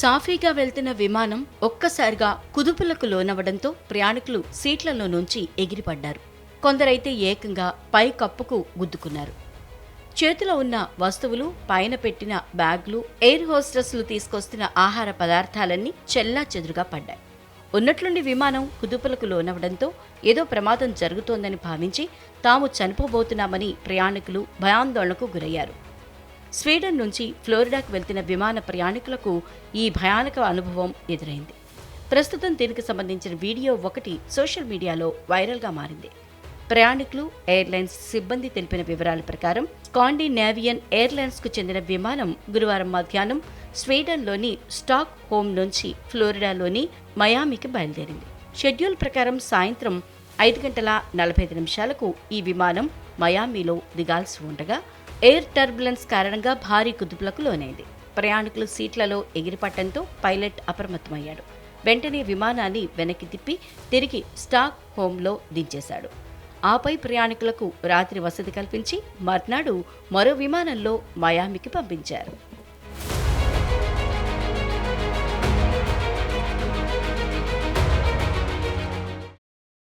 సాఫీగా వెళ్తున్న విమానం ఒక్కసారిగా కుదుపులకు లోనవడంతో ప్రయాణికులు సీట్లలో నుంచి ఎగిరిపడ్డారు. కొందరైతే ఏకంగా పై కప్పుకు గుద్దుకున్నారు. చేతిలో ఉన్న వస్తువులు పైన పెట్టిన బ్యాగ్లు ఎయిర్ హోస్టెస్లు తీసుకొస్తున్న ఆహార పదార్థాలన్నీ చెల్లా చెదురుగా పడ్డాయి. ఉన్నట్లుండి విమానం కుదుపులకు లోనవడంతో ఏదో ప్రమాదం జరుగుతోందని భావించి తాము చనిపోబోతున్నామని ప్రయాణికులు భయాందోళనకు గురయ్యారు. స్వీడన్ నుంచి ఫ్లోరిడాకు వెళ్తున్న విమాన ప్రయాణికులకు ఈ భయానక అనుభవం ఎదురైంది. ప్రస్తుతం దీనికి సంబంధించిన వీడియో ఒకటి సోషల్ మీడియాలో వైరల్గా మారింది. ప్రయాణికులు ఎయిర్లైన్స్ సిబ్బంది తెలిపిన వివరాల ప్రకారం స్కాండినేవియన్ ఎయిర్లైన్స్కు చెందిన విమానం గురువారం మధ్యాహ్నం స్వీడన్లోని స్టాక్ హోమ్ నుంచి ఫ్లోరిడాలోని మయామికి బయలుదేరింది. షెడ్యూల్ ప్రకారం సాయంత్రం ఐదు గంటల నలభై ఐదు నిమిషాలకు ఈ విమానం మయామిలో దిగాల్సి ఉండగా ఎయిర్ టర్బులెన్స్ కారణంగా భారీ కుదుపులకు లోనైంది. ప్రయాణికులు సీట్లలో ఎగిరిపట్టడంతో పైలట్ అప్రమత్తమయ్యాడు. వెంటనే విమానాన్ని వెనక్కి తిప్పి తిరిగి స్టాక్ హోంలో దించేశాడు. ఆపై ప్రయాణికులకు రాత్రి వసతి కల్పించి మర్నాడు మరో విమానంలో మయామికి పంపించారు.